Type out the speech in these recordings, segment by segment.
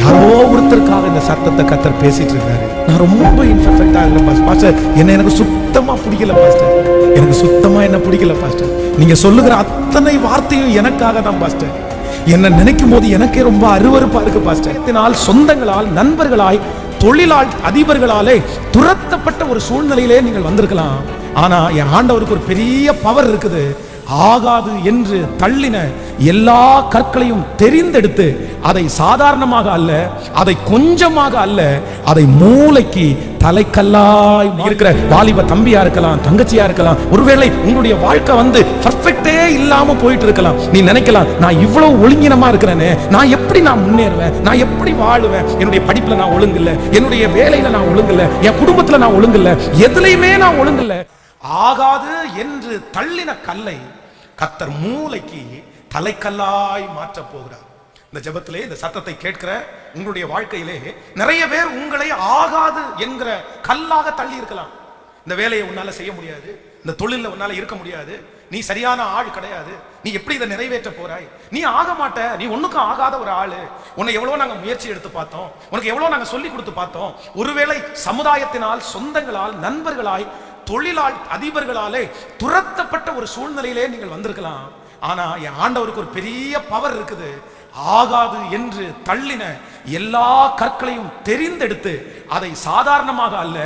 யாரோ ஒருத்தருக்காக இந்த சத்தத்தை கத்தர் பேசிட்டு இருக்காரு நான் ரொம்ப இன்ஃபெக்டா இல்லை பாஸ்டர் பாஸ்டர் என்ன எனக்கு சுத்தமா பிடிக்கல பாஸ்டர் எனக்கு சுத்தமா என்ன பிடிக்கல பாஸ்டர் நீங்க சொல்லுகிற அத்தனை வார்த்தையும் எனக்காக தான் பாஸ்டர் என்ன நினைக்கும் போது எனக்கே ரொம்ப அருவருப்பா இருக்கு பாஸ்டர் இதனால் சொந்தங்களால் நண்பர்களாய் தொழிலால் அதிபர்களாலே துரத்தப்பட்ட ஒரு சூழ்நிலையிலே நீங்கள் வந்திருக்கலாம். ஆனா என் ஆண்டவருக்கு ஒரு பெரிய பவர் இருக்குது. ஆகாது என்று தள்ளின எல்லா கற்களையும் தெரிந்தெடுத்து அதை சாதாரணமாக அல்ல அதை கொஞ்சமாக அல்ல அதை மூளைக்கு தலைக்கல்லாய் இருக்கிற வாலிப தம்பியா இருக்கலாம் தங்கச்சியா இருக்கலாம் ஒருவேளை உங்களுடைய வாழ்க்கை வந்து பர்ஃபெக்டே இல்லாம போயிட்டு இருக்கலாம். நீ நினைக்கலாம் நான் இவ்வளவு ஒழுங்கினமா இருக்கிறேனே நான் எப்படி நான் முன்னேறுவேன் நான் எப்படி வாழுவேன்? என்னுடைய படிப்புல நான் ஒழுங்கில்ல என்னுடைய வேலையில நான் ஒழுங்கில்ல என் குடும்பத்துல நான் ஒழுங்கில்ல எதுலையுமே நான் ஒழுங்கில்ல. ஆகாது என்று தள்ளின கல்லை கத்தர் மூளைக்கு தலைக்கல்லாய் மாற்ற போகிறார். இந்த ஜபத்திலே இந்த சத்தத்தை கேட்கிற உங்களுடைய வாழ்க்கையிலே நிறைய பேர் உங்களை ஆகாது என்கிற கல்லாக தள்ளி இருக்கலாம். இந்த வேலையை உன்னால செய்ய முடியாது. இந்த தொழிலில் உன்னால இருக்க முடியாது. நீ சரியான ஆள் கிடையாது. நீ எப்படி இதை நிறைவேற்ற போறாய்? நீ ஆக மாட்ட. நீ ஒண்ணுக்கும் ஆகாத ஒரு ஆளு. உன்னை எவ்வளவு நாங்க முயற்சி எடுத்து பார்த்தோம். உனக்கு எவ்வளவு நாங்க சொல்லி கொடுத்து பார்த்தோம். ஒருவேளை சமுதாயத்தினால் சொந்தங்களால் நண்பர்களாய் தொழிலால் அதிபர்களாலே துரத்தப்பட்ட ஒரு சூழ்நிலையிலே நீங்கள் வந்திருக்கலாம். ஆனா என் ஆண்டவருக்கு ஒரு பெரிய பவர் இருக்குது. ஆகாது என்று தள்ளின எல்லா கற்களையும் தெரிந்தெடுத்து அதை சாதாரணமாக அல்ல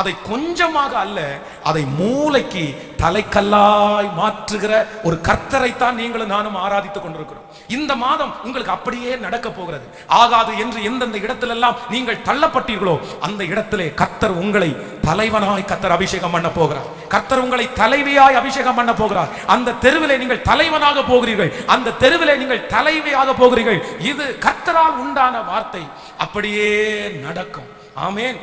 அதை கொஞ்சமாக அல்ல அதை மூளைக்கு தலைக்கல்லாய் மாற்றுகிற ஒரு கர்த்தரைத்தான் நீங்களும் நானும் ஆராதித்துக் கொண்டிருக்கிறோம். இந்த மாதம் உங்களுக்கு அப்படியே நடக்க போகிறது. ஆகாது என்று எந்தெந்த இடத்திலெல்லாம் நீங்கள் தள்ளப்பட்டீர்களோ அந்த இடத்திலே கர்த்தர் உங்களை தலைவனாய் கர்த்தர் அபிஷேகம் பண்ண போகிறார். கர்த்தர் உங்களை தலைவியாய் அபிஷேகம் பண்ண போகிறார். அந்த தெருவிலே நீங்கள் தலைவனாக போகிறீர்கள். அந்த தெருவிலே நீங்கள் தலைவியாக போகிறீர்கள். இது கர்த்தரால் உண்டான வார்த்தை அப்படியே நடக்கும். ஆமேன்.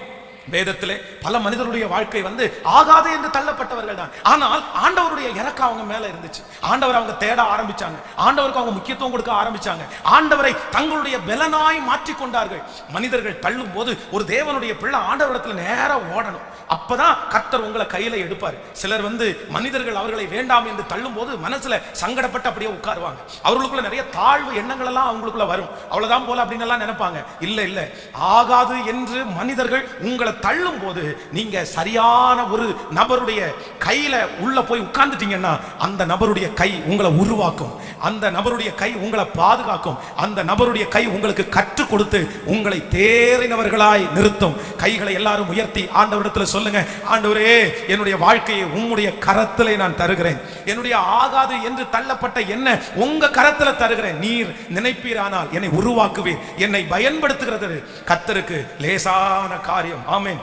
வேதத்திலே பல மனிதருடைய வாழ்க்கை வந்து ஆகாது என்று தள்ளப்பட்டவர்கள் தான். ஆனால் ஆண்டவருடைய இறக்கம் அவங்க மேல இருந்துச்சு. ஆண்டவர் அவங்க தேட ஆரம்பிச்சாங்க. ஆண்டவருக்கு அவங்க முக்கியத்துவம் கொடுக்க ஆரம்பிச்சாங்க. ஆண்டவரை தங்களுடைய பலனாய் மாற்றிக் கொண்டார்கள். மனிதர்கள் தள்ளும் போது ஒரு தேவனுடைய பிள்ளை ஆண்டவரிடத்துல நேரா ஓடணும். அப்பதான் கர்த்தர் உங்களை கையில எடுப்பார். சிலர் வந்து மனிதர்கள் அவர்களை வேண்டாம் என்று தள்ளும் போது மனசுல சங்கடப்பட்டு அப்படியே உட்காருவாங்க. அவர்களுக்குள்ள நிறைய தாழ்வு எண்ணங்கள் எல்லாம் அவங்களுக்குள்ள வரும். அவ்வளவுதான் போல அப்படின்னு எல்லாம் நினைப்பாங்க. இல்ல இல்ல. ஆகாது என்று மனிதர்கள் உங்களை தள்ளும் போது நீங்க சரியான ஒரு நபருடைய கையில உள்ள போய் உட்கார்ந்துட்டீங்கன்னா அந்த நபருடைய கை உங்களை உருவாக்கும். அந்த நபருடைய கை உங்களை பாதுகாக்கும். அந்த நபருடைய கை உங்களுக்கு கற்றுக் கொடுத்து உங்களை தேறினவர்களாய் நிறுத்தும். கைகளை எல்லாரும் உயர்த்தி ஆண்டவரிடத்துல சொல்லுங்க ஆண்டவரே என்னுடைய வாழ்க்கையை உம்முடைய கரத்திலே நான் தருகிறேன். என்னுடைய ஆகாது என்று தள்ளப்பட்ட என்ன உங்க கரத்துல தருகிறேன். நீர் நினைப்பீரானால் என்னை உருவாக்குவேன் என்னை பயன்படுத்துகிறது கத்தருக்கு லேசான காரியம். ஆமென்.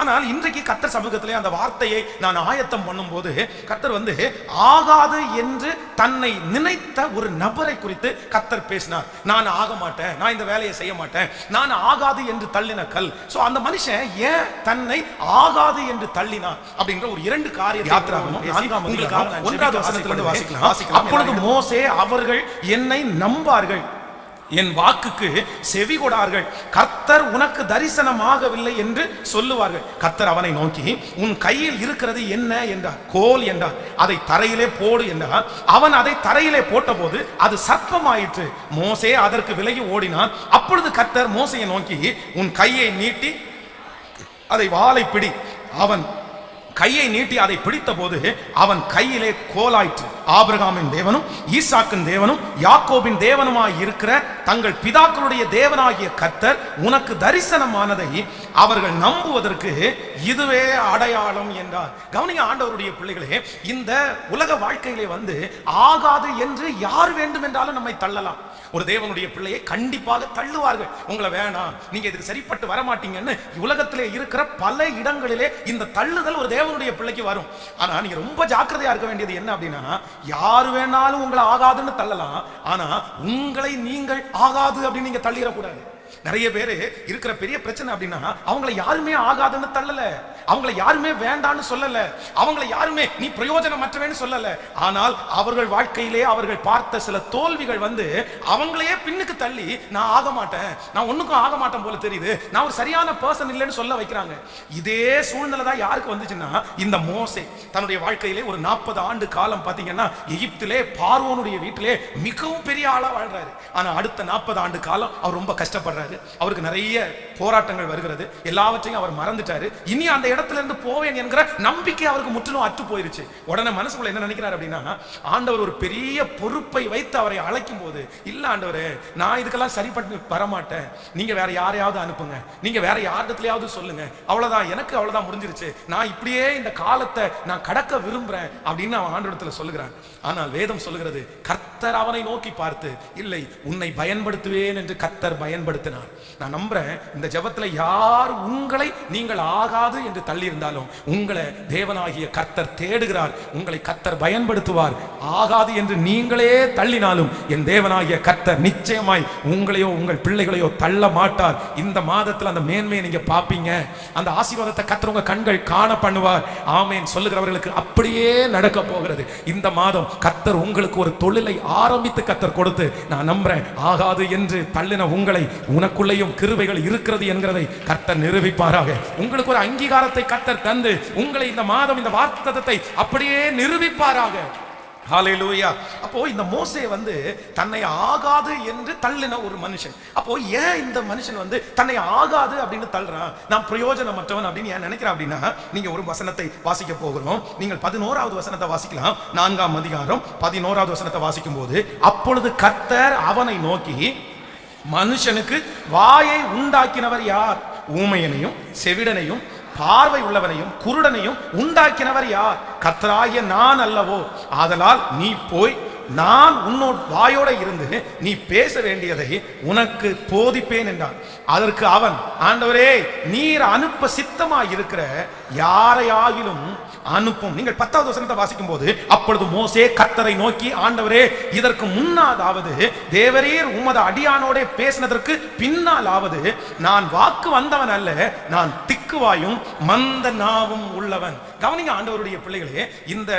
ஆனால் இன்றைக்கு கத்தர் சமூகத்திலே அந்த வார்த்தையை நான் ஆயத்தம் பண்ணும்போது கத்தர் வந்து ஆகாது என்று தன்னை நினைத்த ஒரு நபரை குறித்து கத்தர் பேசினார். நான் ஆக மாட்டேன். நான் இந்த வேலையை செய்ய மாட்டேன். நான் ஆகாது என்று தள்ளின கல். சோ அந்த மனுஷன் ஏன் தன்னை ஆகாது என்று தள்ளினார் அப்படின்ற ஒரு இரண்டு நான்காம் அதிகாரம் ஒன்றாவது வசனத்திலிருந்து வாசிக்கலாம். அப்பொழுது மோசே அவர்கள் என்னை நம்பார்கள். என் வாக்குக்கு செவி கொடார்கள். கர்த்தர் உனக்கு தரிசனமாகவில்லை என்று சொல்லுவார்கள். கர்த்தர் அவனை நோக்கி உன் கையில் இருக்கிறது என்ன? என்றார். கோல் என்றார். அதை தரையிலே போடு என்றார். அவன் அதை தரையிலே போட்டபோது அது சர்ப்பமாயிற்று. மோசே அதற்கு விலகி ஓடினான். அப்பொழுது கர்த்தர் மோசையை நோக்கி உன் கையை நீட்டி அதை வாளை பிடி. அவன் கையை நீட்டி அதை பிடித்த போது அவன் கையிலே கோலாயிற்று. ஆபிரகாமின் தேவனும் ஈசாக்கின் தேவனும் யாக்கோபின் தேவனுமாய் இருக்கிற தங்கள் பிதாக்களுடைய தேவனாகிய கர்த்தர் உனக்கு தரிசனமானதை அவர்கள் நம்புவதற்கு இதுவே அடையாளம் என்றார். கவனிங்க ஆண்டவருடைய பிள்ளைகளே இந்த உலக வாழ்க்கையிலே வந்து ஆகாது என்று யார் வேண்டும் என்றாலும் நம்மை தள்ளலாம். ஒரு தேவனுடைய பிள்ளையை கண்டிப்பாக தள்ளுவார்கள். உங்களை வேணாம் நீங்க இதுக்கு சரிப்பட்டு வரமாட்டீங்கன்னு உலகத்திலே இருக்கிற பல இடங்களிலே இந்த தள்ளுதல் ஒரு தேவனுடைய பிள்ளைக்கு வரும். ஆனா நீங்க ரொம்ப ஜாக்கிரதையா இருக்க வேண்டியது என்ன அப்படின்னா யார் வேணாலும் உங்களை ஆகாதுன்னு தள்ளலாம். ஆனா உங்களை நீங்கள் ஆகாது அப்படின்னு நீங்க தள்ளிடக்கூடாது. நிறைய பேர் இருக்கிற பெரிய பிரச்சனை அப்படின்னா அவங்கள யாருமே ஆகாதுன்னு தள்ளல. அவங்கள யாருமே வேண்டான்னு சொல்லல. அவங்கள யாருமே நீ பிரயோஜனமற்றவன்னு சொல்லல. ஆனால் அவர்கள் வாழ்க்கையிலே அவர்கள் பார்த்த சில தோல்விகள் வந்து அவங்களையே பின்னுக்கு தள்ளி நான் ஆக மாட்டேன். நான் ஒண்ணுக்கும் ஆக மாட்டேன் போல தெரியுது. நான் ஒரு சரியான பர்சன் இல்லைன்னு சொல்ல வைக்கிறாங்க. இதே சூழ்நிலை தான் யாருக்கு வந்துச்சுன்னா இந்த மோசை தன்னுடைய வாழ்க்கையிலே ஒரு நாற்பது ஆண்டு காலம் பாத்தீங்கன்னா எகிப்திலே பார்வோனுடைய வீட்டிலே மிகவும் பெரிய ஆளா வாழ்றாரு. ஆனா அடுத்த நாற்பது ஆண்டு காலம் அவர் ரொம்ப கஷ்டப்படுறாரு. அவருக்கு நிறைய போராட்டங்கள் வருகிறது. எல்லாவற்றையும் அவர் மறந்துட்டாரு. இனி அந்த இடத்துல இருந்து போவேன் என்கிற நம்பிக்கை அவருக்கு முற்றிலும் அற்று போயிருச்சு. உடனே மனசுக்குள்ள என்ன நினைக்கிறார் அப்படின்னா ஆண்டவர் ஒரு பெரிய பொறுப்பை வைத்து அவரை அழைக்கும் போது இல்ல ஆண்டவர் நான் இதுக்கெல்லாம் சரிப்பட்டு வரமாட்டேன். நீங்க வேற யாரையாவது அனுப்புங்க. நீங்க வேற யாரிடத்துலயாவது சொல்லுங்க. அவ்வளவுதான். எனக்கு அவ்வளவுதான் முடிஞ்சிருச்சு. நான் இப்படியே இந்த காலத்தை நான் கடக்க விரும்புறேன். அப்படின்னு அவன் ஆண்டவரத்துல சொல்லுகிறான். ஆனால் வேதம் சொல்லுகிறது கர்த்தர் அவனை நோக்கி பார்த்து இல்லை உன்னை பயன்படுத்துவேன் என்று கர்த்தர் பயன்படுத்த நான் நம்புறேன் இந்த ஜபத்துல யார் உங்களை நீங்கள் ஆகாது என்று தள்ளி இருந்தாலும் உங்களை தேவனாகிய கர்த்தர் தேடுகிறார் உங்களை கர்த்தர் பயன்படுத்துவார். ஆகாது என்று நீங்களே தள்ளினாலும் என் தேவனாகிய கர்த்தர் நிச்சயமாய் உங்களையோ உங்கள் பிள்ளைகளையோ தள்ள மாட்டார். இந்த மாதத்துல அந்த மேன்மையை நீங்க பாப்பீங்க. அந்த ஆசீர்வாதத்தை கத்துறவங்க கண்கள் காண பண்ணுவார். ஆமேன். சொல்லுகிறவர்களுக்கு அப்படியே நடக்க போகிறது. இந்த மாதம் கத்தர் உங்களுக்கு ஒரு தொழிலை ஆரம்பித்து கத்தர் கொடுத்து நான் நம்புறேன் ஆகாது என்று தள்ளின உங்களை உனக்குள்ளேயும் கிருபைகள் இருக்கிறது என்கிறதை கர்த்தர் நிரூபிப்பாராக. உங்களுக்கு ஒரு அங்கீகாரத்தை கர்த்தர் தந்து உங்களை இந்த மாதம் இந்த வார்த்தத்தை அப்படியே நிரூபிப்பாராக. ஹாலேலூயா அப்போ இந்த மோசே வந்து தன்னை ஆகாது என்று தள்ளின ஒரு மனுஷன். அப்போ ஏன் இந்த மனுஷன் வந்து தன்னை ஆகாது அப்படின்னு தள்ளுறான்? நான் பிரயோஜனமற்றவன் அப்படின்னு ஏன் நினைக்கிறேன் அப்படின்னா நீங்க ஒரு வசனத்தை வாசிக்க போகிறோம். நீங்கள் பதினோராவது வசனத்தை வாசிக்கலாம். நான்காம் அதிகாரம் பதினோராவது வசனத்தை வாசிக்கும் போது அப்பொழுது கர்த்தர் அவனை நோக்கி மனுஷனுக்கு வாயை உண்டாக்கினவர் யார்? ஊமையனையும் செவிடனையும் பார்வை உள்ளவனையும் குருடனையும் உண்டாக்கினவர் யார்? கத்தராகிய நான் அல்லவோ? ஆதலால் நீ போய் நான் உன்னோட வாயோட இருந்து நீ பேச வேண்டியதை உனக்கு போதிப்பேன் என்றான். அதற்கு அவன் ஆண்டவரே நீர் அனுப்ப சித்தமாய் இருக்கிற யாரையாகிலும் அனுப்பும். நீங்கள் பத்தாவது வசனத்தை வாசிக்கும் போது அப்பொழுது மோசே கர்த்தரை நோக்கி ஆண்டவரே இதற்கு முன்னாதாவது தேவரீர் உமது அடியானோட பேசினதற்கு பின்னாலாவது நான் வாக்கு வந்தவன் அல்ல நான் திக்குவாயும் மந்த நாவும் உள்ளவன். கவனிங்க ஆண்டவருடைய பிள்ளைகளே இந்த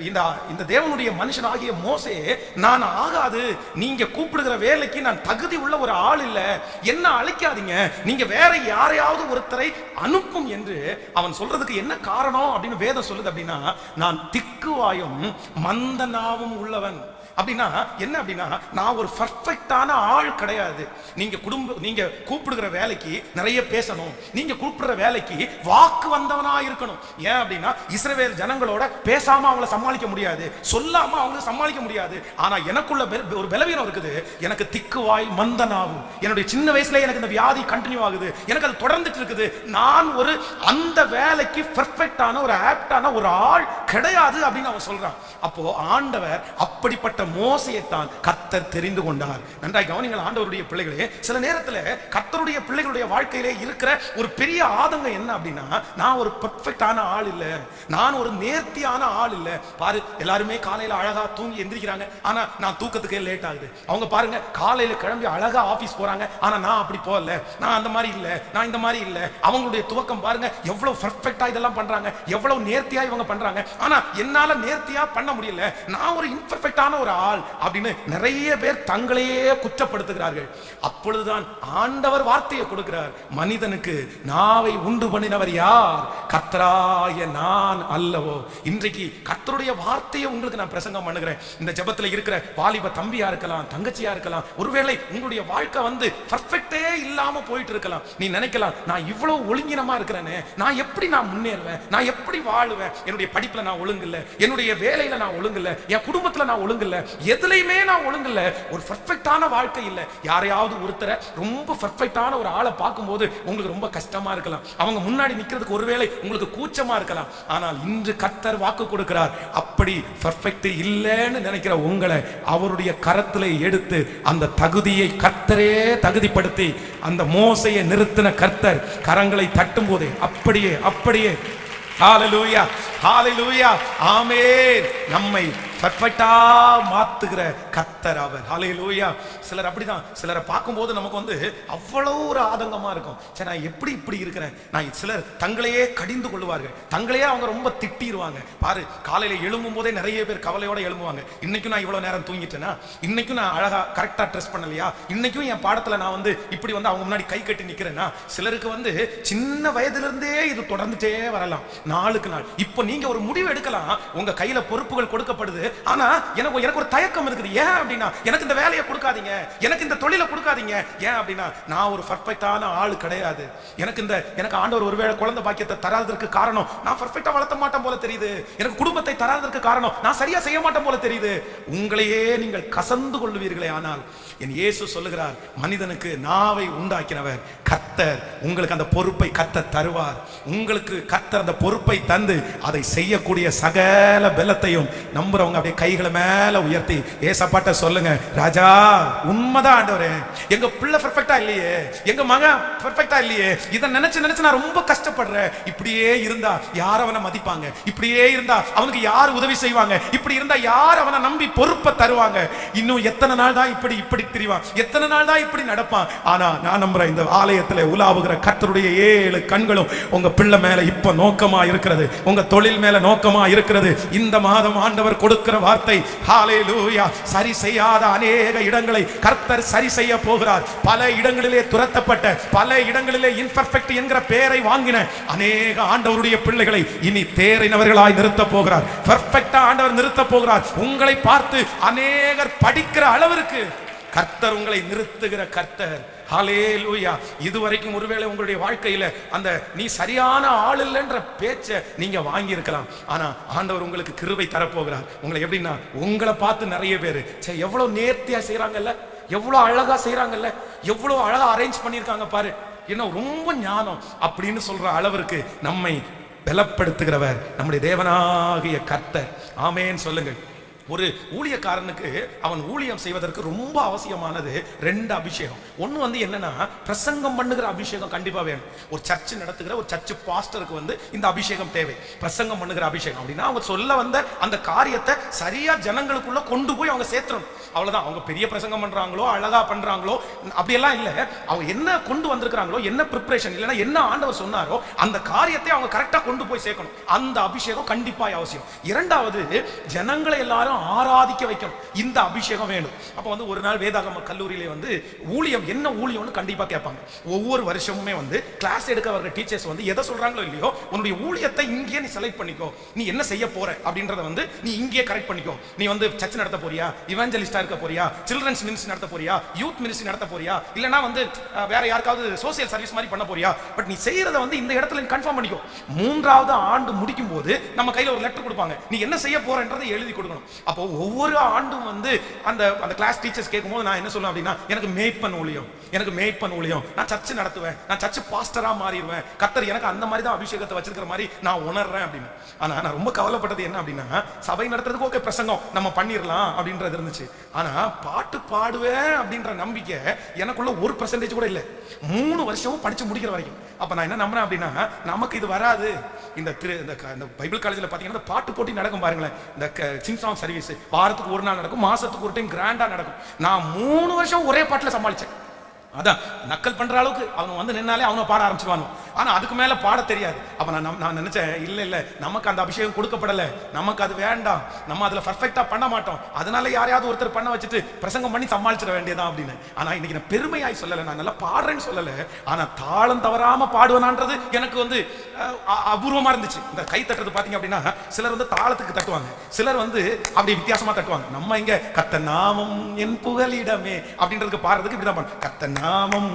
இந்த இந்த தேவனுடைய மனுஷனாகிய மோசே நான் ஆகாது. நீங்க கூப்பிடுகிற வேலைக்கு நான் தகுதி உள்ள ஒரு ஆள் இல்ல. என்ன அழைக்காதீங்க. நீங்க வேற யாரையாவது ஒருத்தரை அனுப்பும் என்று அவன் சொல்றதுக்கு என்ன காரணம்? அப்படின்னு வேதம் சொல்லுது அப்படின்னா நான் திக்குவாயும் மந்தனாவும் உள்ளவன். அப்படின்னா என்ன அப்படின்னா நான் ஒரு பர்ஃபெக்டான ஆள் கிடையாது. நீங்க குடும்ப நீங்க கூப்பிடுகிற வேலைக்கு நிறைய பேசணும். நீங்க கூப்பிடுற வேலைக்கு வாக்கு வந்தவனா இருக்கணும். ஏன் அப்படின்னா இஸ்ரவேல் ஜனங்களோட பேசாம அவங்கள சமாளிக்க முடியாது. சொல்லாம அவங்கள சமாளிக்க முடியாது. ஆனா எனக்குள்ள ஒரு பலவீனம் இருக்குது. எனக்கு திக்குவாய் மந்தனாகும். என்னுடைய சின்ன வயசுல எனக்கு இந்த வியாதி கண்டினியூ ஆகுது. எனக்கு அது தொடர்ந்துட்டு இருக்குது நான் ஒரு அந்த வேலைக்கு பெர்ஃபெக்டான ஒரு ஆப்டான ஒரு ஆள் கிடையாது அப்படின்னு அவன் சொல்றான். அப்போ ஆண்டவர் அப்படிப்பட்ட மோசையைத்தான் கர்த்தர் தெரிந்து கொண்டார். நன்றாய் கவனிங்கள் ஆண்டவருடைய பிள்ளைகளே சில நேரத்தில் கர்த்தருடைய பிள்ளைகளுடைய வாழ்க்கையிலே இருக்கிற ஒரு பெரிய ஆதங்கம் என்ன அப்படின்னா நான் ஒரு பெர்ஃபெக்டான ஆள் இல்ல நான் ஒரு நேர்த்தியான ஆள் இல்லை. பாரு எல்லாருமே காலையில் அழகா தூங்கி எந்திரிக்கிறாங்க. ஆனா நான் தூக்கத்துக்கே லேட் ஆகுது. அவங்க பாருங்க காலையில கிளம்பி அழகா ஆபீஸ் போறாங்க. ஆனா நான் அப்படி போகல. நான் அந்த மாதிரி இல்லை நான் இந்த மாதிரி இல்லை. அவங்களுடைய துவக்கம் பாருங்க எவ்வளவு பெர்ஃபெக்ட்டா இதெல்லாம் பண்றாங்க. எவ்வளவு நேர்த்தியா இவங்க பண்றாங்க. ஆனா என்னால நேர்த்தியா பண்ண முடியல. நான் ஒரு இம்பர்ஃபெக்டான ஒரு ஆள் அப்படின்னு நிறைய பேர் தங்களையே குற்றப்படுத்துகிறார்கள். அப்பொழுதுதான் ஆண்டவர் வார்த்தையை கொடுக்கிறார். மனிதனுக்கு நாவை உண்டு பண்ணினவர் யார்? கத்தராய நான் அல்லவோ. இன்றைக்கு கத்தருடைய வார்த்தையை உங்களுக்கு நான் பிரசங்கம் பண்ணுகிறேன். இந்த ஜெபத்துல இருக்கிற வாலிப தம்பியா இருக்கலாம் தங்கச்சியா இருக்கலாம் ஒருவேளை உங்களுடைய வாழ்க்கை வந்து பர்ஃபெக்டே இல்லாம போயிட்டு இருக்கலாம். நீ நினைக்கலாம் நான் இவ்வளவு ஒழுங்கினமா இருக்கிறேனே. நான் எப்படி நான் முன்னேறுவேன்? நான் எப்படி வாழுவேன்? என்னுடைய படிப்புல நான் ஒழுங்கு என்னுடைய வேலையில நான் ஒழுங்கு என் குடும்பத்துல நான் ஒழுங்கு எதுலையுமே நான் ஒழுங்கில்ல ஒரு பர்ஃபெக்டான வாழ்க்கை இல்ல. யாரையாவது ஒருத்தரை ரொம்ப பர்ஃபெக்டான ஒரு ஆளை பார்க்கும்போது உங்களுக்கு ரொம்ப கஷ்டமா இருக்கலாம். அவங்க முன்னாடி நிக்கிறதுக்கு ஒருவேளை உங்களுக்கு கூச்சமா இருக்கலாம். ஆனால் இன்று கர்த்தர் வாக்கு கொடுக்கிறார். அப்படி பர்ஃபெக்ட் இல்லைன்னு நினைக்கிற உங்களை அவருடைய கரத்தில் எடுத்து அந்த தகுதியை கர்த்தரே தகுதிப்படுத்தி அந்த மோசையை நிறுத்தின கர்த்தர் கரங்களை தட்டும் போதே அப்படியே அப்படியே. ஹாலலூயா ஹாலலூயா ஆமே நம்மை பர்ஃபெக்டா மாத்துகிற கத்தர் அவர். ஹalleluya சிலர் அப்படிதான். சிலரை பார்க்கும்போது நமக்கு வந்து அவ்வளவு ஒரு ஆதங்கமா இருக்கும். சரி நான் எப்படி இப்படி இருக்கிறேன்? நான் சிலர் தங்களையே கடிந்து கொள்வார்கள் தங்களையே அவங்க ரொம்ப திட்டிடுவாங்க பாரு காலையில எழும்பும் போதே நிறைய பேர் கவலையோட எழும்புவாங்க. இன்னைக்கும் நான் இவ்வளோ நேரம் தூங்கிட்டேனா? இன்னைக்கும் நான் அழகா கரெக்டாக ட்ரெஸ் பண்ணலையா? இன்னைக்கும் என் பாடத்துல நான் வந்து இப்படி வந்து அவங்க முன்னாடி கை கட்டி நிக்கிறேன்னா சிலருக்கு வந்து சின்ன வயதுல இருந்தே இது தொடர்ந்துட்டே வரலாம். நாளுக்கு நாள். இப்போ நீங்க ஒரு முடிவு எடுக்கலாம். உங்க கையில பொறுப்புகள் கொடுக்கப்படுது. ஆனா எனக்கு எனக்கு ஒரு தயக்கம் இருக்குது. ஏன் அப்படின்னா எனக்கு இந்த வேலையை கொடுக்காதீங்க எனக்கு இந்த தொழிலை கொடுக்காதீங்க. ஏன் அப்படின்னா நான் ஒரு பர்ஃபெக்டான ஆள் கிடையாது. எனக்கு இந்த எனக்கு ஆண்டவர் ஒருவேளை குழந்தை பாக்கியத்தை தராததற்கு காரணம் நான் பர்ஃபெக்டா வளர்த்த மாட்டேன் போல தெரியுது. எனக்கு குடும்பத்தை தராததற்கு காரணம் நான் சரியா செய்ய மாட்டேன் போல தெரியுது. உங்களையே நீங்கள் கசந்து கொள்வீர்களே ஆனால் என் இயேசு சொல்லுகிறார் மனிதனுக்கு நாவை உண்டாக்கினவர் கர்த்தர் உங்களுக்கு அந்த பொறுப்பை கத்த தருவார். உங்களுக்கு கர்த்தர் அந்த பொறுப்பை தந்து அதை செய்யக்கூடிய சகல பலத்தையும் நம்புறவங்க அப்படியே கைகளை மேல உயர்த்தி அப்பாட்ட சொல்லுங்க. ராஜா உண்மைதான் ஆண்டவரே. எங்க பிள்ளை பெர்ஃபெக்டா இல்லையே. எங்க மகன் பெர்ஃபெக்டா இல்லையே. இதை நினைச்சு நினைச்சு நான் ரொம்ப கஷ்டப்படுறேன். இப்படியே இருந்தா யார் அவனை மதிப்பாங்க? இப்படியே இருந்தா அவனுக்கு யார் உதவி செய்வாங்க? இப்படி இருந்தா யார் அவனை நம்பி பொறுப்பை தருவாங்க? இன்னும் எத்தனை நாள் தான் இப்படி இப்படி திரிவான்? எத்தனை நாள் தான் இப்படி நடப்பான்? ஆனா நான் நம்புறேன் இந்த ஆலயத்துல உலாவுகிற கத்தருடைய ஏழு கண்களும் உங்க பிள்ளை மேல இப்ப நோக்கமா இருக்கிறது. உங்க தொழில் மேல நோக்கமா இருக்கிறது. இந்த மாதம் ஆண்டவர் கொடுக்கிற வார்த்தை ஹாலே லூயா சரி செய்யாத அநேக இடங்களை கர்த்தர் சரி செய்ய போகிறார். பல இடங்களிலே துரத்தப்பட்ட பல இடங்களிலே இன்பர்ஃபெக்ட் என்கிற பெயரை வாங்கின அநேக ஆண்டவருடைய பிள்ளைகளை இனி தேறினவர்களாய் நிறுத்த போகிறார். பெர்ஃபெக்ட்டா ஆண்டவர் நிறுத்த போகிறார். உங்களை பார்த்து அநேகர் படிக்கிற அளவிற்கு கர்த்தர் உங்களை நிறுத்துகிற கர்த்தர் ஹalleluya. இதுவரைக்கும் ஒருவேளை உங்களுடைய வாழ்க்கையில அந்த நீ சரியான ஆள் இல்லைன்ற பேச்சை நீங்க வாங்கி இருக்கலாம் ஆனா ஆண்டவர் உங்களுக்கு கிருவை தரப்போகிறார். உங்களை எப்படின்னா உங்களை பார்த்து நிறைய பேர் சே எவ்வளவு நேர்த்தியா செய்யறாங்கல்ல எவ்வளவு அழகா செய்யறாங்கல்ல எவ்வளவு அழகா அரேஞ்ச் பண்ணியிருக்காங்க பாரு. என்ன ரொம்ப ஞானம் அப்படின்னு சொல்ற அளவிற்கு நம்மை பலப்படுத்துகிறவர் நம்முடைய தேவனாகிய கர்த்தர். ஆமேன்னு சொல்லுங்கள். ஒரு ஊழியக்காரனுக்கு அவன் ஊழியம் செய்வதற்கு ரொம்ப அவசியமானது ரெண்டு அபிஷேகம். ஒன்று வந்து என்னன்னா பிரசங்கம் பண்ணுகிற அபிஷேகம் கண்டிப்பா வேணும். ஒரு சர்ச்சு நடத்துகிற ஒரு சர்ச் பாஸ்டருக்கு வந்து இந்த அபிஷேகம் தேவை. பிரசங்கம் பண்ணுகிற அபிஷேகம். அப்படின்னா அவங்க சொல்ல வந்த அந்த காரியத்தை சரியா ஜனங்களுக்குள்ள கொண்டு போய் அவங்க சேர்த்துறணும் அவ்வளவுதான். அவங்க பெரிய பிரசங்கம் பண்றாங்களோ அழகா பண்றாங்களோ அப்படியெல்லாம் இல்லை. அவங்க என்ன கொண்டு வந்திருக்கிறாங்களோ என்ன ப்ரிப்பரேஷன் இல்லைன்னா என்ன ஆண்டவர் சொன்னாரோ அந்த காரியத்தை அவங்க கரெக்டா கொண்டு போய் சேர்க்கணும். அந்த அபிஷேகம் கண்டிப்பா அவசியம். இரண்டாவது ஜனங்களை எல்லாரும் ஆராதிக்க வைக்கணும். இந்த அபிஷேகம் வேணும். அப்போ வந்து ஒரு நாள் வேதாகம கல்லூரியிலே வந்து ஊழியம் என்ன ஊழியம்னு கண்டிப்பா கேட்பாங்க. ஒவ்வொரு வருஷமுமே வந்து கிளாஸ் எடுக்க வர்ற டீச்சர்ஸ் வந்து எதை சொல்றாங்களோ இல்லையோ உன்னுடைய ஊழியத்தை இங்கேயே நீ செலக்ட் பண்ணிக்கோ. நீ என்ன செய்ய போற அப்படின்றத வந்து நீ இங்கேயே கரெக்ட் பண்ணிக்கோ. நீ வந்து சர்ச் நடத்த போறியா? இவாஞ்சலிஸ்டா இருக்க போறியா? சில்ட்ரன்ஸ் மினிஸ்ட்ரி நடத்த போறியா? யூத் மினிஸ்ட்ரி நடத்த போறியா? இல்லனா வந்து வேற யாருக்காவது சோசியல் சர்வீஸ் மாதிரி பண்ண போறியா? பட் நீ செய்யறத வந்து இந்த இடத்துல நீ கன்ஃபார்ம் பண்ணிக்கோ. மூன்றாவது ஆண்டு முடிக்கும் போது நம்ம கையில ஒரு லெட்டர் கொடுப்பாங்க. நீ என்ன செய்ய போறன்றதை எழுதி கொடுக்கணும். அப்போ ஒவ்வொரு ஆண்டும் வந்து அந்த அந்த கிளாஸ் டீச்சர்ஸ் கேட்கும்போது நான் என்ன சொல்லுவேன் அப்படின்னா எனக்கு மேய்ப்பன் ஊழியம் எனக்கு மேய்ப்பன் ஊழியம். நான் சர்ச்சு நடத்துவேன் நான் சர்ச்சு பாஸ்டரா மாறிடுவேன். கத்தர் எனக்கு அந்த மாதிரி தான் அபிஷேகத்தை வச்சிருக்கிற மாதிரி நான் உணர்றேன் அப்படின்னு. ஆனா நான் ரொம்ப கவலைப்பட்டது என்ன அப்படின்னா சபை நடத்துறதுக்கு ஓகே பிரசங்கம் நம்ம பண்ணிடலாம் அப்படின்றது இருந்துச்சு. ஆனா பாட்டு பாடுவேன் அப்படின்ற நம்பிக்கை எனக்குள்ள ஒரு பர்சன்டேஜ் கூட இல்லை. மூணு வருஷமும் படிச்சு முடிக்கிற வரைக்கும். அப்ப நான் என்ன நம்புறேன் அப்படின்னா நமக்கு இது வராது. இந்த திரு இந்த இந்த பைபிள் காலேஜில் பார்த்தீங்கன்னா பாட்டு போட்டி நடக்கும் பாருங்களேன். இந்த சிங் சாங் சர்வீஸ் வாரத்துக்கு ஒரு நாள் நடக்கும் மாசத்துக்கு ஒரு டைம் கிராண்டா நடக்கும். நான் மூணு வருஷம் ஒரே பாட்டில் சமாளிச்சேன். அதான் நக்கல் பண்ற அளவுக்கு அவன் வந்து நின்னாலே அவனை பாட ஆரம்பிச்சுவானு ஆனா அதுக்கு மேல பாட தெரியாது. அப்ப நான் நம்- நான் நினைச்சேன் இல்ல இல்ல நமக்கு அந்த அபிஷேகம் கொடுக்கப்படல. நமக்கு அது வேண்டாம். நம்ம அதுல பர்ஃபெக்டா பண்ண மாட்டோம். அதனால யாரையாவது ஒருத்தர் பண்ண வச்சுட்டு பிரசங்கம் பண்ணி சமாளிச்சிட வேண்டியதான் அப்படின்னு. ஆனா இன்னைக்கு நான் பெருமையாய் சொல்லல. நான் நல்லா பாடுறேன்னு சொல்லல. ஆனா தாளம் தவறாம பாடுவேனான்றது எனக்கு வந்து அபூர்வமா இருந்துச்சு. இந்த கை தட்டுறது பாத்தீங்க அப்படின்னா சிலர் வந்து தாளத்துக்கு தட்டுவாங்க. சிலர் வந்து அப்படி வித்தியாசமா தட்டுவாங்க. நம்ம இங்க கத்த நாமம் என் புகலிடமே அப்படின்றதுக்கு பாடுறதுக்கு இப்படிதான் பண்ணும் கத்த நாமம்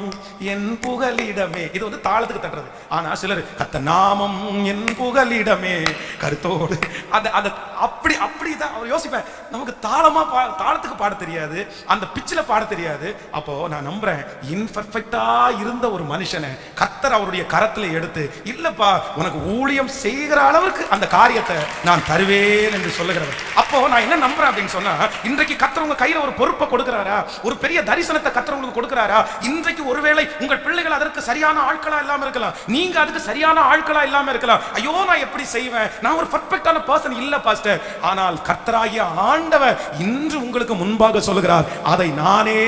என் புகலிடமே. இது வந்து தாளத்துக்கு தட்டுறது. ஆனா சிலர் கத்த நாமம் என் புகலிடமே. கருத்தோடு. அந்த அந்த அப்படி அப்படிதான் அவர் யோசிப்பேன் நமக்கு தாளமா பா தாளத்துக்கு பாட தெரியாது. அந்த பிச்சில் பாட தெரியாது. அப்போ நான் நம்புறேன் இன்பர்ஃபெக்டா இருந்த ஒரு மனுஷனை கத்தர் அவருடைய கரத்துல எடுத்து இல்லப்பா உனக்கு ஊழியம் செய்கிற அளவுக்கு அந்த காரியத்தை நான் தருவேன் என்று சொல்லுகிறவர். அப்போ நான் என்ன நம்புறேன் அப்படின்னு சொன்னா இன்றைக்கு கத்தர் உங்க கையில ஒரு பொறுப்பை கொடுக்கிறாரா? ஒரு பெரிய தரிசனத்தை கத்தர் உங்களுக்கு கொடுக்கிறாரா? இன்றைக்கு ஒருவேளை உங்கள் பிள்ளைகள் அதற்கு சரியான ஆட்களா இல்லாம இருக்கலாம். நீங்க அதுக்கு சரியான ஆட்களா இல்லாம இருக்கலாம். ஐயோ நான் எப்படி செய்வேன்? நான் ஒரு பர்ஃபெக்டான பர்சன் இல்ல பாஸ்டர் ஆனால் கர்த்தராகிய ஆண்டவர் இன்று உங்களுக்கு முன்பாக சொல்லுகிறார் அதை நானே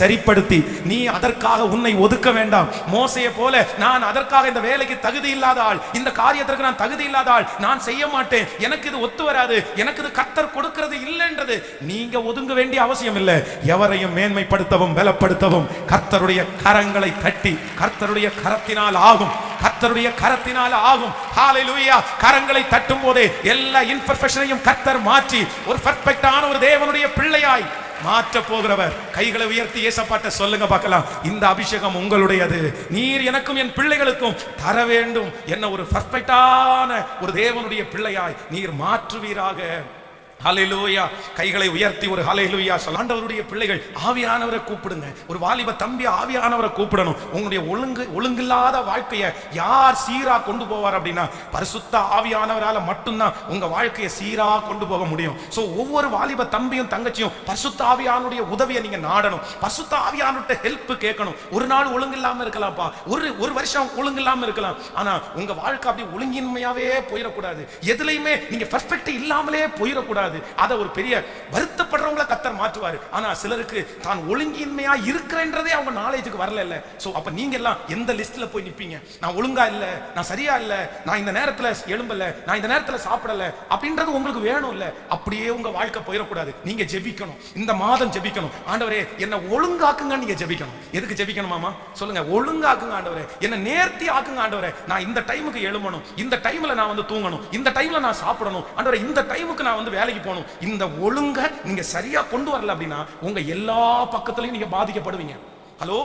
சரிப்படுத்தி நீ அதற்காக உன்னை ஒதுக்க வேண்டாம். மோசையை போல நான் அதற்காக இந்த வேலைக்கு தகுதி இல்லாத ஆள் இந்த காரியத்திற்கு நான் தகுதி இல்லாத ஆள் நான் செய்ய மாட்டேன். எனக்கு இது ஒத்து வராது. எனக்கு இது கர்த்தர் கொடுக்கிறது இல்லைன்றது நீங்க ஒதுங்க வேண்டிய அவசியம் இல்லை. எவரையும் மேன்மைப்படுத்தவும் பலப்படுத்தவும் கர்த்தருடைய கரங்களை தட்டி கர்த்தருடைய கரத்தினால் ஆகும். கர்த்தருடைய கரத்தினால் ஆகும். ஹalleluya கரங்களை தட்டும் போதே எல்லா இன்பர்ஃபெக்ஷனையும் கர்த்தர் மாற்றி ஒரு பெர்ஃபெக்ட்டான ஒரு தேவனுடைய பிள்ளையாய் மாற்ற போகிறவர். கைகளை உயர்த்தி ஏசப்பாட்ட சொல்லுங்க பார்க்கலாம். இந்த அபிஷேகம் உங்களுடையது. நீர் எனக்கும் என் பிள்ளைகளுக்கும் தர வேண்டும் என்ன ஒரு பர்ஃபெக்டான ஒரு தேவனுடைய பிள்ளையாய் நீர் மாற்றுவீராக. ஹalleluya. கைகளை உயர்த்தி ஒரு ஹalleluya. சொல்ல ஆண்டவருடைய பிள்ளைகள் ஆவியானவரை கூப்பிடுங்க. ஒரு வாலிப தம்பி ஆவியானவரை கூப்பிடணும். உங்களுடைய ஒழுங்கு ஒழுங்கில்லாத வாழ்க்கையை யார் சீரா கொண்டு போவார் அப்படின்னா பரிசுத்த ஆவியானவரால் மட்டும்தான் உங்க வாழ்க்கையை சீரா கொண்டு போக முடியும். ஸோ ஒவ்வொரு வாலிப தம்பியும் தங்கச்சியும் பரிசுத்த ஆவியானுடைய உதவியை நீங்க நாடணும். பரிசுத்த ஆவியானுட்ட ஹெல்ப் கேட்கணும். ஒரு நாள் ஒழுங்கில்லாம இருக்கலாம்ப்பா. ஒரு ஒரு வருஷம் ஒழுங்கில்லாம இருக்கலாம். ஆனா உங்க வாழ்க்கை அப்படி ஒழுங்கின்மையாவே போயிடக்கூடாது. எதுலையுமே நீங்க பெர்ஃபெக்ட் இல்லாமலே போயிடக்கூடாது. அதை ஒரு பெரிய வருத்தப்படுறவங்கள கத்தர் மாற்றுவார். ஆனா சிலருக்கு தான் ஒழுங்கின்மையா இருக்கிறன்றதே அவங்க நாலேஜுக்கு வரல இல்ல. ஸோ அப்ப நீங்க எல்லாம் எந்த லிஸ்ட்ல போய் நிப்பீங்க? நான் ஒழுங்கா இல்ல நான் சரியா இல்ல நான் இந்த நேரத்துல எழும்பல நான் இந்த நேரத்துல சாப்பிடல அப்படின்றது உங்களுக்கு வேணும் இல்ல. அப்படியே உங்க வாழ்க்கை போயிடக்கூடாது. நீங்க ஜெபிக்கணும். இந்த மாதம் ஜெபிக்கணும். ஆண்டவரே என்ன ஒழுங்காக்குங்க நீங்க ஜெபிக்கணும். எதுக்கு ஜெபிக்கணுமாமா சொல்லுங்க. ஒழுங்காக்குங்க ஆண்டவரே. என்ன நேர்த்தி ஆக்குங்க ஆண்டவரே. நான் இந்த டைமுக்கு எழும்பணும். இந்த டைம்ல நான் வந்து தூங்கணும். இந்த டைம்ல நான் சாப்பிடணும். ஆண்டவரே இந்த டைமுக்கு நான் வந்து வேலைக்கு போகணும். இந்த ஒழுங்க நீங்க சரியா கொண்டு வரல அப்படின்னா உங்க எல்லா பக்கத்துலயும் நீங்க பாதிக்கப்படுவீங்க. ஹலோ?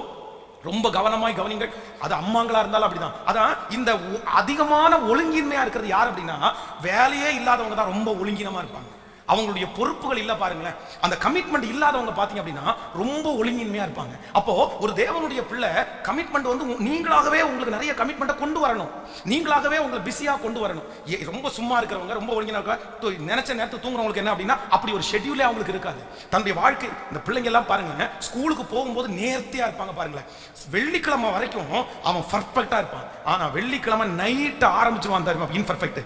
ரொம்ப கவனமாய் கவனிங்கள் அது அம்மாங்களா இருந்தாலும் அப்படிதான். அதான் இந்த அதிகமான ஒழுங்கின்மையா இருக்கிறது யார் அப்படின்னா வேலையே இல்லாதவங்க தான் ரொம்ப ஒழுங்கினமா இருப்பாங்க. அவங்களுடைய பொறுப்புகள் இல்லை பாருங்களேன். அந்த கமிட்மெண்ட் இல்லாதவங்க பார்த்தீங்க அப்படின்னா ரொம்ப ஒழுங்கின்மையாக இருப்பாங்க. அப்போ ஒரு தேவனுடைய பிள்ளை கமிட்மெண்ட் வந்து நீங்களாகவே உங்களுக்கு நிறைய கமிட்மெண்ட்டை கொண்டு வரணும். நீங்களாகவே உங்களை பிஸியாக கொண்டு வரணும். ஏ, ரொம்ப சும்மா இருக்கிறவங்க ரொம்ப ஒழுங்கினா இருக்கா து- நினைச்ச நேரத்துக்கு தூங்குறவங்களுக்கு என்ன அப்படின்னா அப்படி ஒரு ஷெட்யூலே அவங்களுக்கு இருக்காது. தன்னுடைய வாழ்க்கை இந்த பிள்ளைங்க எல்லாம் பாருங்க ஸ்கூலுக்கு போகும்போது நேர்த்தியாக இருப்பாங்க பாருங்களேன். வெள்ளிக்கிழமை வரைக்கும் அவன் பர்ஃபெக்டாக இருப்பான். ஆனால் வெள்ளிக்கிழமை நைட்டு ஆரம்பிச்சிருவான் தெரியுமா இன்பர்ஃபெக்ட்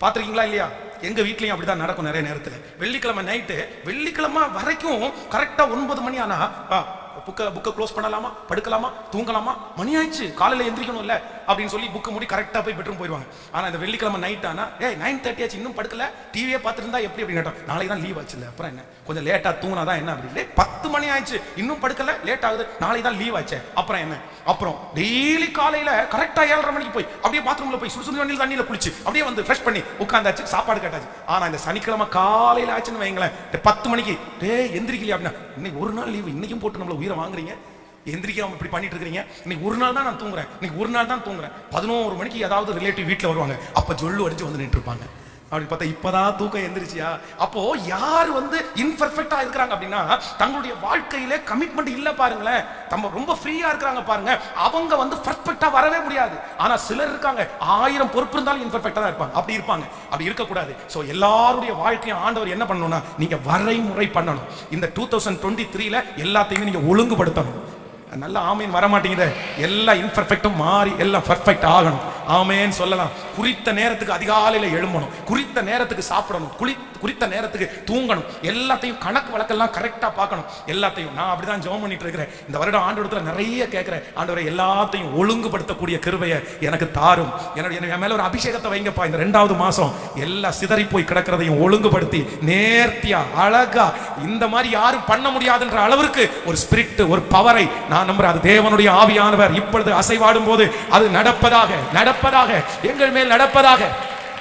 பார்த்துருக்கீங்களா இல்லையா? எங்க வீட்லயும் அப்படிதான் நடக்கும் நிறைய நேரத்துல. வெள்ளிக்கிழமை நைட்டு வெள்ளிக்கிழமை வரைக்கும் கரெக்டா ஒன்பது மணி ஆனா புக்கை புக்கை க்ளோஸ் பண்ணலாமா? படுக்கலாமா? தூங்கலாமா? மணி ஆயிடுச்சு. காலையில எந்திரிக்கணும்ல. அப்படின்னு சொல்லி புக்கை மூடி கரெக்டாக போய் பெட்ரூம் போயிடுவாங்க ஆனால் இந்த வெள்ளிக்கிழமை நைட் ஆனா ஏ நைன் தேர்ட்டி ஆச்சு இன்னும் படுக்கல. டிவியே பார்த்துருந்தா எப்படி? அப்படின்னு கேட்டோம் நாளைக்கு தான் லீவ் ஆச்சு இல்லை அப்புறம் என்ன? கொஞ்சம் லேட்டாக தூங்கினா தான் என்ன? அப்படின்னு பத்து மணி ஆயிடுச்சு இன்னும் படுக்கல லேட் ஆகுது. நாளைக்கு தான் லீவ் ஆச்சு அப்புறம் என்ன? அப்புறம் டெய்லி காலையில் கரெக்டாக ஏழரை மணிக்கு போய் அப்படியே பாத்ரூமில் போய் சுடு சுடு தண்ணியில் குளிச்சு அப்படியே வந்து ஃப்ரெஷ் பண்ணி உட்காந்தாச்சு சாப்பாடு கேட்டாச்சு. ஆனால் இந்த சனிக்கிழமை காலையில் ஆச்சுன்னு வைங்களேன் பத்து மணிக்கு டே எந்திரிக்கலையா? அப்படின்னா இன்னைக்கு ஒரு நாள் லீவு இன்னைக்கும் போட்டு நம்மள உயிரை வாங்குறீங்க. எந்திரிக்காம இப்படி பண்ணிட்டு இருக்கீங்க இன்னைக்கு ஒரு நாள் தான் நான் தூங்குறேன். இன்னைக்கு ஒரு நாள் தான் தூங்குறேன். பதினோரு மணிக்கு ஏதாவது ரிலேட்டிவ் வீட்டில் வருவாங்க. அப்போ ஜொல்லு அடிச்சு வந்து நின்று இருப்பாங்க அப்படி பார்த்தா இப்பதான் தூக்கம் எந்திரிச்சியா? அப்போ யார் வந்து இன்பர்ஃபெக்டா இருக்கிறாங்க அப்படின்னா தங்களுடைய வாழ்க்கையிலே கமிட்மெண்ட் இல்ல பாருங்களேன். நம்ம ரொம்ப ஃப்ரீயா இருக்கிறாங்க பாருங்க. அவங்க வந்து பர்ஃபெக்டா வரவே முடியாது. ஆனா சிலர் இருக்காங்க. ஆயிரம் பொறுப்பு இருந்தாலும் இன்பர்ஃபெக்டா தான் இருப்பாங்க. அப்படி இருப்பாங்க. அப்படி இருக்கக்கூடாது. ஸோ எல்லாருடைய வாழ்க்கையும் ஆண்டவர் என்ன பண்ணணும்னா நீங்க வரைமுறை பண்ணணும். இந்த டூ தௌசண்ட் டுவெண்ட்டி த்ரீல எல்லாத்தையுமே நீங்க ஒழுங்குபடுத்தணும். நல்ல ஆமீன் வர மாட்டேங்குது எல்லா இன்பர்ஃபெக்டும் மாறி எல்லாம் பர்ஃபெக்ட் ஆகணும். ஆமேன்னு சொல்லலாம். குறித்த நேரத்துக்கு அதிகாலையில் எழும்பணும். குறித்த நேரத்துக்கு சாப்பிடணும். குளி குறித்த நேரத்துக்கு தூங்கணும். எல்லாத்தையும் கணக்கு வழக்கெல்லாம் கரெக்டாக பார்க்கணும். எல்லாத்தையும் நான் அப்படிதான் ஜெபம் பண்ணிட்டு இருக்கிறேன். இந்த வருடம் ஆண்டு நிறைய கேட்குறேன். ஆண்டவரை எல்லாத்தையும் ஒழுங்குபடுத்தக்கூடிய கிருபையை எனக்கு தாரும். என்னோட என் மேலே ஒரு அபிஷேகத்தை வைங்கப்பா. இந்த ரெண்டாவது மாதம் எல்லாம் சிதறி போய் கிடக்கிறதையும் ஒழுங்குபடுத்தி நேர்த்தியா அழகா இந்த மாதிரி யாரும் பண்ண முடியாதுன்ற அளவிற்கு ஒரு ஸ்பிரிட் ஒரு பவரை நான் நான் நம்புறேன். அது தேவனுடைய ஆவியானவர் இப்பொழுது அசைவாடும் போது அது நடப்பதாக நடப்பதாக எங்கள் மேல் நடப்பதாக.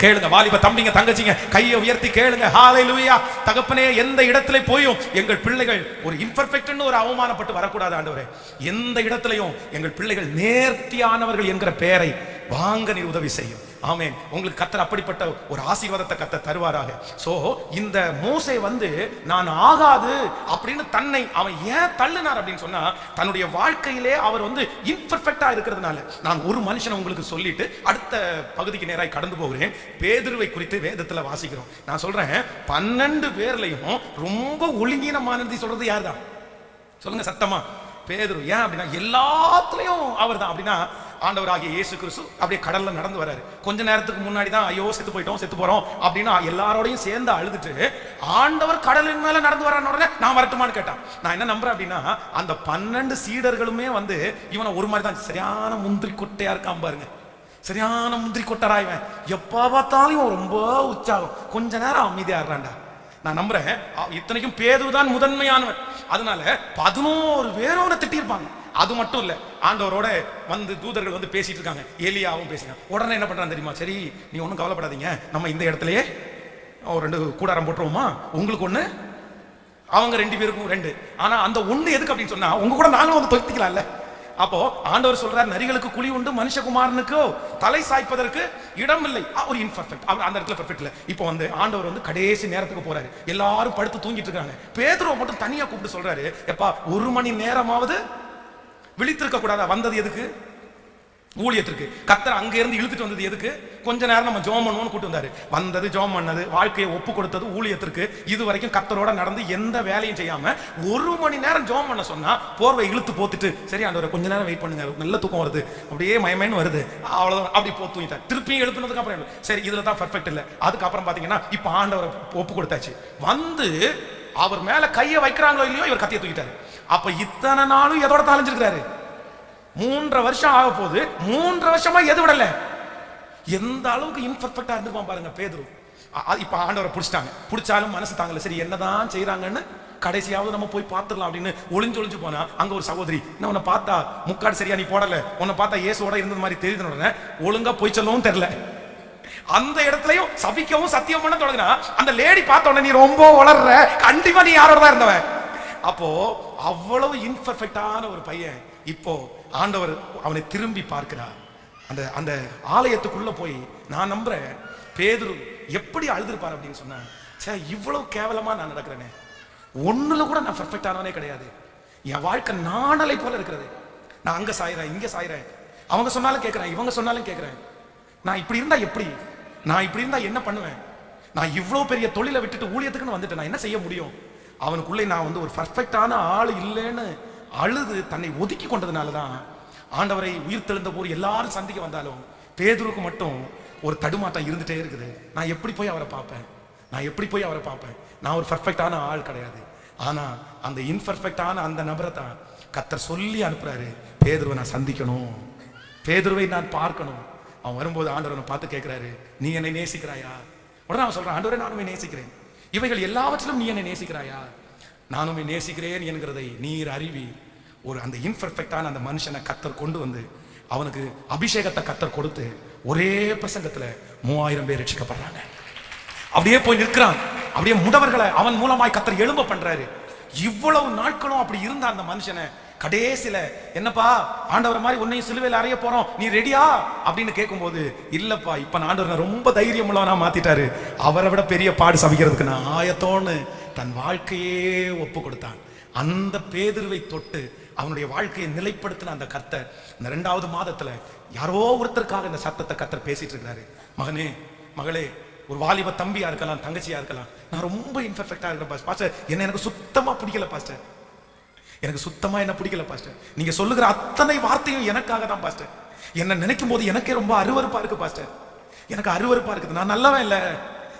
கேளுங்க வாலிப தம்பிங்க தங்கச்சிங்க கையை உயர்த்தி கேளுங்க. ஹalleluya தகப்பனே எந்த இடத்துல போயும் எங்கள் பிள்ளைகள் ஒரு இம்பர்ஃபெக்ட்னு ஒரு அவமானப்பட்டு வரக்கூடாது ஆண்டவரே. எந்த இடத்துலையும் எங்கள் பிள்ளைகள் நேர்த்தியானவர்கள் என்கிற பெயரை வாங்க நீ உதவி செய்யும். ஆமேன். உங்களுக்கு கத்தர் அப்படிப்பட்ட ஒரு ஆசீர்வாதத்தை கத்த தருவாராக. சோ இந்த மூசை வந்து நான் ஆகாது அப்படின்னு தன்னை அவன் ஏன் தள்ளுனார் அப்படின்னு சொன்னா தன்னுடைய வாழ்க்கையிலே அவர் வந்து இம்பர்ஃபெக்டா இருக்கிறதுனால. நான் ஒரு மனுஷனை உங்களுக்கு சொல்லிட்டு அடுத்த பகுதிக்கு நேராய் கடந்து போகிறேன். பேதுருவை குறித்து வேதத்துல வாசிக்கிறோம். நான் சொல்றேன் பன்னெண்டு பேர்லையும் ரொம்ப ஒழுங்கீனமானது சொல்றது யார்தான்? சொல்லுங்க சத்தமா. பேதுரு. ஏன் அப்படின்னா எல்லாத்துலயும் அவர் தான் அப்படின்னா ஆண்டவராகிய இயேசு கிறிஸ்து அப்படியே கடல்ல நடந்து வராரு. கொஞ்ச நேரத்துக்கு முன்னாடி தான் ஐயோ செத்து போயிட்டோம் செத்து போறோம் அப்படின்னு எல்லாரோடையும் சேர்ந்து அழுதுட்டு ஆண்டவர் கடலின் மேல நடந்து வரான்னு உடனே நான் வரட்டுமான்னு கேட்டான். நான் என்ன நம்புறேன் அப்படின்னா அந்த பன்னெண்டு சீடர்களுமே வந்து இவனை ஒரு மாதிரி தான் சரியான முந்திரி கொட்டையா இருக்கான் பாருங்க. சரியான முந்திரி கொட்டரா இவன். எப்போ பார்த்தாலும் இவன் ரொம்ப உற்சாகம். கொஞ்ச நேரம் அமைதியா இருறான்டா. நான் நம்புறேன் இத்தனைக்கும் பேதுதான் முதன்மையானவன். அதனால பதினோரு பேரும் அவனை திட்டியிருப்பாங்க. அது மட்டும் இல்லை ஆண்டவரோட வந்து தூதர்கள் வந்து பேசிட்டு இருக்காங்க. ஏலியாவும் பேசுறாங்க உடனே என்ன பண்றான் தெரியுமா? சரி நீ ஒன்றும் கவலைப்படாதீங்க. நம்ம இந்த இடத்துலயே ஒரு ரெண்டு கூடாரம் போட்டுருவோமா? உங்களுக்கு ஒண்ணு? அவங்க ரெண்டு பேருக்கும் ரெண்டு. ஆனா அந்த ஒண்ணு எதுக்கு அப்படின்னு சொன்னா உங்க கூட நாங்களும் வந்து தொகுத்திக்கலாம்ல. அப்போ ஆண்டவர் சொல்றார் நரிகளுக்கு குழி உண்டு மனுஷகுமாரனுக்கோ தலை சாய்ப்பதற்கு இடம் இல்லை அ, ஒரு இன்பர்ஃபெக்ட் அவர் அந்த இடத்துல பெர்ஃபெக்ட் இல்லை. இப்போ வந்து ஆண்டவர் வந்து கடைசி நேரத்துக்கு போறாரு. எல்லாரும் படுத்து தூங்கிட்டு இருக்காங்க. பேதுருவை மட்டும் தனியா கூப்பிட்டு சொல்றாரு. எப்பா ஒரு மணி நேரமாவது விழித்திருக்க கூடாதா வந்தது எதுக்கு? ஊழியத்திற்கு. கத்தர் அங்க இருந்து இழுத்துட்டு வந்தது எதுக்கு? கொஞ்ச நேரம் நம்ம ஜோம் பண்ணுவோம்னு கூட்டு வந்தாரு. வந்தது ஜோம் பண்ணது வாழ்க்கையை ஒப்பு கொடுத்தது ஊழியத்திற்கு. இது வரைக்கும் கத்தரோட நடந்து எந்த வேலையும் செய்யாம ஒரு மணி நேரம் ஜோம் பண்ண சொன்னா போர்வை இழுத்து போத்துட்டு சரி ஆண்டவரை கொஞ்ச நேரம் வெயிட் பண்ணுங்க. நல்ல தூக்கம் வருது. அப்படியே மயமேன்னு வருது. அவ்வளவுதான். அப்படி போ தூங்கிட்டார். திருப்பியும் எழுப்பினதுக்கு அப்புறம் சரி இதுல தான் பர்ஃபெக்ட் இல்லை. அதுக்கப்புறம் பாத்தீங்கன்னா இப்ப ஆண்டவரை ஒப்பு கொடுத்தாச்சு. வந்து அவர் மேல கையை வைக்கிறாங்களோ இல்லையோ இவர் கத்தியை தூக்கிட்டாரு. அப்ப இத்தனை நாளும் எதோட தாளிஞ்சிருக்கிறாரு மூன்றரை வருஷம் ஆக போகுது. மூன்றரை வருஷமா எது விடல? எந்த அளவுக்கு இன்பர்ஃபெக்டா இருந்திருப்பான் பாருங்க பேதுரு. இப்ப ஆண்டவரை பிடிச்சிட்டாங்க. பிடிச்சாலும் மனசு தாங்கல. சரி என்னதான் செய்யறாங்கன்னு கடைசியாவது நம்ம போய் பார்த்துடலாம் அப்படின்னு ஒளிஞ்சு ஒளிஞ்சு போனா அங்க ஒரு சகோதரி நான் உன்னை பார்த்தா முக்காடு சரியா நீ போடல. உன்னை பார்த்தா இயேசுவோட இருந்தது மாதிரி தெரியுது உடனே ஒழுங்கா போய் சொல்லவும் தெரியல அந்த இடத்துலயும் சபிக்கவும் சத்தியம் பண்ண தொடங்கினா அந்த லேடி பார்த்த உடனே நீ ரொம்ப வளர்ற கண்டிப்பா நீ யாரோட தான் இருந்தவன்? அப்போ அவ்வளவு இன்பர்ஃபெக்டான ஒரு பையன் இப்போ ஆண்டவர் அவனை திரும்பி பார்க்கிறார். அந்த அந்த ஆலயத்துக்குள்ள போய் நான் நம்புறேன் பேதுரு எப்படி அழுதுருப்பார் அப்படின்னு சொன்னேன் ச்சே இவ்வளவு கேவலமா நான் நடக்கிறேனே. ஒண்ணுல கூட நான் பர்ஃபெக்டானவனே கிடையாது. என் வாழ்க்கை நாணலை போல இருக்கிறது. நான் அங்க சாயிறேன் இங்க சாயிறேன். அவங்க சொன்னாலும் கேட்கிறேன் இவங்க சொன்னாலும் கேட்கிறேன் நான் இப்படி இருந்தா எப்படி? நான் இப்படி இருந்தா என்ன பண்ணுவேன்? நான் இவ்வளவு பெரிய தொழிலை விட்டுட்டு ஊழியத்துக்குன்னு வந்துட்டேன். நான் என்ன செய்ய முடியும்? அவனுக்குள்ளே நான் வந்து ஒரு பர்ஃபெக்டான ஆள் இல்லைன்னு அழுது தன்னை ஒதுக்கி கொண்டதுனால தான் ஆண்டவரை உயிர் தெழுந்த போது எல்லாரும் சந்திக்க வந்தாலும் பேதுருக்கு மட்டும் ஒரு தடுமாட்டம் இருந்துகிட்டே இருக்குது. நான் எப்படி போய் அவரை பார்ப்பேன்? நான் எப்படி போய் அவரை பார்ப்பேன்? நான் ஒரு பர்ஃபெக்டான ஆள் கிடையாது. ஆனால் அந்த இன்பர்ஃபெக்டான அந்த நபரை தான் கத்தர் சொல்லி அனுப்புறாரு. பேதுருவை நான் சந்திக்கணும். பேதுருவை நான் பார்க்கணும். அவன் வரும்போது ஆண்டவனை பார்த்து கேட்குறாரு நீ என்னை நேசிக்கிறாயா? உடனே அவன் சொல்கிறான் ஆண்டவரை நானுமே நேசிக்கிறேன். இவைகள் எல்லாவற்றிலும் நீ என்னை நேசிக்கிறாயா? நானும் நேசிக்கிறேன் என்கிறதை நீர் அறிவி. ஒரு அந்த இன்பர்ஃபெக்டான அந்த மனுஷனை கத்தர் கொண்டு வந்து அவனுக்கு அபிஷேகத்தை கத்தர் கொடுத்து ஒரே பிரசங்கத்துல மூவாயிரம் பேர் ரட்சிக்கப்படுறாங்க. அப்படியே போய் நிற்கிறான். அப்படியே முடவர்களை அவன் மூலமாய் கத்தர் எழும்ப பண்றாரு. இவ்வளவு நாட்களும் அப்படி இருந்த அந்த மனுஷனை. கடைசியில என்னப்பா ஆண்டவர் மாதிரி உன்னையும் சிலுவையில் அறைய போறோம் நீ ரெடியா அப்படின்னு கேட்கும்போது இல்லப்பா இப்ப நான் ஆண்டவர் ரொம்ப தைரியம் உள்ளவனா மாத்திட்டாரு. அவரை விட பெரிய பாடு சமைக்கிறதுக்கு நான் ஆயத்தோன்னு தன் வாழ்க்கையே ஒப்பு கொடுத்தான். அந்த பேதுருவை தொட்டு அவனுடைய வாழ்க்கையை நிலைப்படுத்தின அந்த கர்த்தர் இந்த ரெண்டாவது மாதத்துல யாரோ ஒருத்தருக்காக இந்த சத்தத்தை கர்த்தர் பேசிட்டு இருக்கிறாரு. மகனே மகளே ஒரு வாலிப தம்பியா இருக்கலாம் தங்கச்சியா இருக்கலாம். நான் ரொம்ப இன்பர்ஃபெக்டா இருக்கிறேன் பாஸ்டர். என்ன எனக்கு சுத்தமா பிடிக்கல பாஸ்டர். எனக்கு சுத்தமாக என்ன பிடிக்கல பாஸ்டர் நீங்கள் சொல்லுகிற அத்தனை வார்த்தையும் எனக்காக தான் பாஸ்டர் என்னை நினைக்கும் போது எனக்கே ரொம்ப அருவறுப்பாக இருக்குது பாஸ்டர் எனக்கு அருவறுப்பாக இருக்குது. நான் நல்லவன் இல்லை.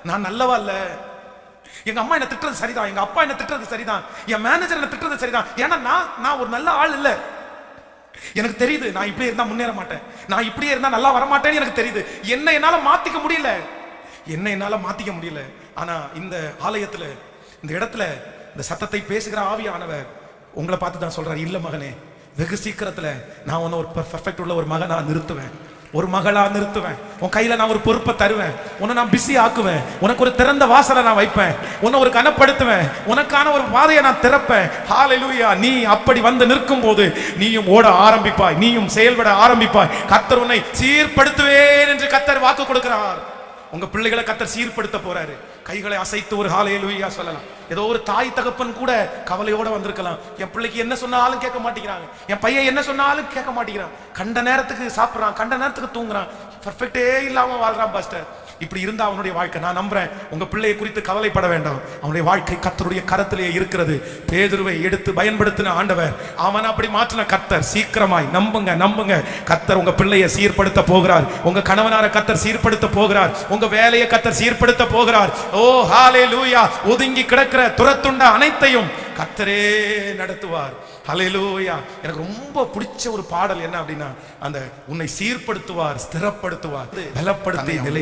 நான் நல்லவா இல்லை. எங்க அம்மா என்ன திட்டுறது சரிதான். எங்க அப்பா என்ன திட்டுறது சரிதான். என் மேனேஜர் என்ன திட்டுறது சரிதான். ஏன்னா நான் நான் ஒரு நல்ல ஆள் இல்லை. எனக்கு தெரியுது நான் இப்படியே இருந்தா முன்னேற மாட்டேன். நான் இப்படியே இருந்தா நல்லா வர மாட்டேன்னு எனக்கு தெரியுது. என்ன என்னால மாத்திக்க முடியல. என்ன என்னால மாத்திக்க முடியல. ஆனா இந்த ஆலயத்துல இந்த இடத்துல இந்த சத்தத்தை பேசுகிற ஆவியானவர் உங்களை பார்த்து தான் சொல்கிறார் இல்லை மகனே வெகு சீக்கிரத்தில் நான் உன்னை ஒரு பர்ஃபெக்ட் உள்ள ஒரு மகனாக நிறுத்துவேன். ஒரு மகளாக நிறுத்துவேன். உன் கையில் நான் ஒரு பொறுப்பை தருவேன். உன்னை நான் பிஸி ஆக்குவேன். உனக்கு ஒரு திறந்த வாசலை நான் வைப்பேன். உன்னை ஒரு கனப்படுத்துவேன். உனக்கான ஒரு பாதையை நான் திறப்பேன். ஹalleluya நீ அப்படி வந்து நிற்கும் போது நீயும் ஓட ஆரம்பிப்பாய். நீயும் செயல்பட ஆரம்பிப்பாய். கத்தர் உன்னை சீர்படுத்துவேன் என்று கத்தர் வாக்கு கொடுக்கிறார். உங்க பிள்ளைகளை கத்தர் சீர்படுத்த போறாரு. கைகளை அசைத்து ஒரு ஹalleluya சொல்லலாம். ஏதோ ஒரு தாய் தகப்பன் கூட கவலையோட வந்திருக்கலாம். என் பிள்ளைக்கு என்ன சொன்னாலும் கேட்க மாட்டேங்கிறாங்க. என் பையன் என்ன சொன்னாலும் கேட்க மாட்டேங்கிறான். கண்ட நேரத்துக்கு சாப்பிட்றான். கண்ட நேரத்துக்கு தூங்குறான். பர்ஃபெக்டே இல்லாம வாழ்றான் பாஸ்டர் இப்படி இருந்தா அவனுடைய வாழ்க்கை. நான் நம்புறேன் உங்க பிள்ளையை குறித்து கவலைப்பட வேண்டாம். அவனுடைய வாழ்க்கை கர்த்தருடைய கரத்திலே இருக்கிறது. பேதுருவை எடுத்து பயன்படுத்தின ஆண்டவர் அவன் அப்படி மாற்றின கர்த்தர். சீக்கிரமாய் நம்புங்க நம்புங்க. கர்த்தர் உங்க பிள்ளையை சீர்படுத்த போகிறார். உங்க கணவனார கர்த்தர் சீர்படுத்த போகிறார். உங்க வேலையை கர்த்தர் சீர்படுத்த போகிறார். ஓ ஹாலே லூயா ஒதுங்கி கிடக்கிற துரத்துண்ட அனைத்தையும் கர்த்தரே நடத்துவார். ஹalleluya. எனக்கு ரொம்ப பிடிச்ச ஒரு பாடல் என்ன அப்படின்னா அந்த உன்னை சீர்படுத்துவார் ஸ்திரப்படுத்துவார் பலப்படுத்தி நிலை